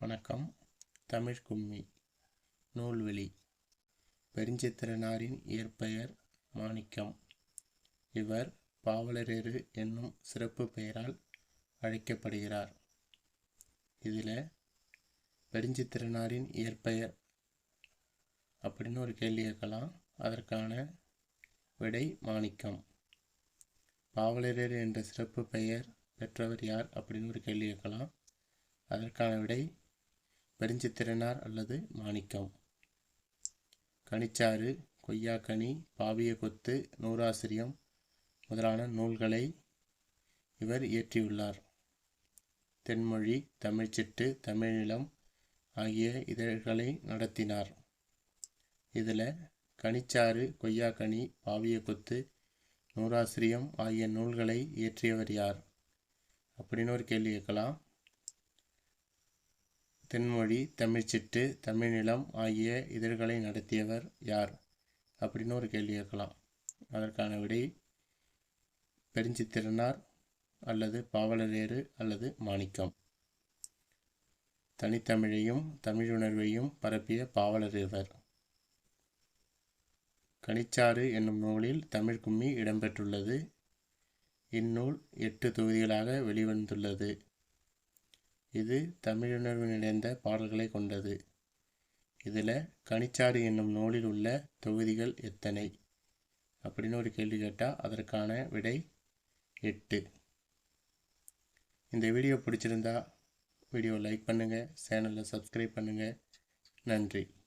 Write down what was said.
வணக்கம். தமிழ் கும்மி நூல்வெளி பெருஞ்சித்திரனாரின் இயற்பெயர் மாணிக்கம். இவர் பாவலரேறு என்னும் சிறப்பு பெயரால் அழைக்கப்படுகிறார். இதில் பெருஞ்சித்திரனாரின் இயற்பெயர் அப்படின்னு ஒரு கேள்வி கேட்கலாம். அதற்கான விடை மாணிக்கம். பாவலரேறு என்ற சிறப்பு பெயர் பெற்றவர் யார் அப்படின்னு ஒரு கேள்வி கேட்கலாம். அதற்கான விடை பெருஞ்சித்திரனார் அல்லது மாணிக்கம். கனிச்சாறு கொய்யாக்கனி பாவிய கொத்து நூறாசிரியம் முதலான நூல்களை இவர் இயற்றியுள்ளார். தென்மொழி தமிழ்ச்சிட்டு தமிழிலம் ஆகிய இதழ்களை நடத்தினார். இதில் கனிச்சாறு கொய்யாக்கனி பாவிய கொத்து நூறாசிரியம் ஆகிய நூல்களை இயற்றியவர் யார்? அப்படின்னு ஒரு கேள்வி கேட்கலாம். தென்மொழி தமிழ்ச்சிட்டு தமிழ்நிலம் ஆகிய இதழ்களை நடத்தியவர் யார்? அப்படின்னு ஒரு கேள்வி கேட்கலாம். அதற்கான விடை பெருஞ்சித்திரனார் அல்லது பாவலரேறு அல்லது மாணிக்கம். தனித்தமிழையும் தமிழுணர்வையும் பரப்பிய பாவலரேவர் கனிச்சாறு என்னும் நூலில் தமிழ் கும்மி இடம்பெற்றுள்ளது. இந்நூல் எட்டு தொகுதிகளாக வெளிவந்துள்ளது. இது தமிழுணர்வு நிறைந்த பாடல்களை கொண்டது. இதில் கனிச்சாறு என்னும் நூலில் உள்ள தொகுதிகள் எத்தனை? அப்படின்னு ஒரு கேள்வி கேட்டால் அதற்கான விடை எட்டு. இந்த வீடியோ பிடிச்சிருந்தா வீடியோ லைக் பண்ணுங்கள் சேனலில் சப்ஸ்கிரைப் பண்ணுங்கள் நன்றி.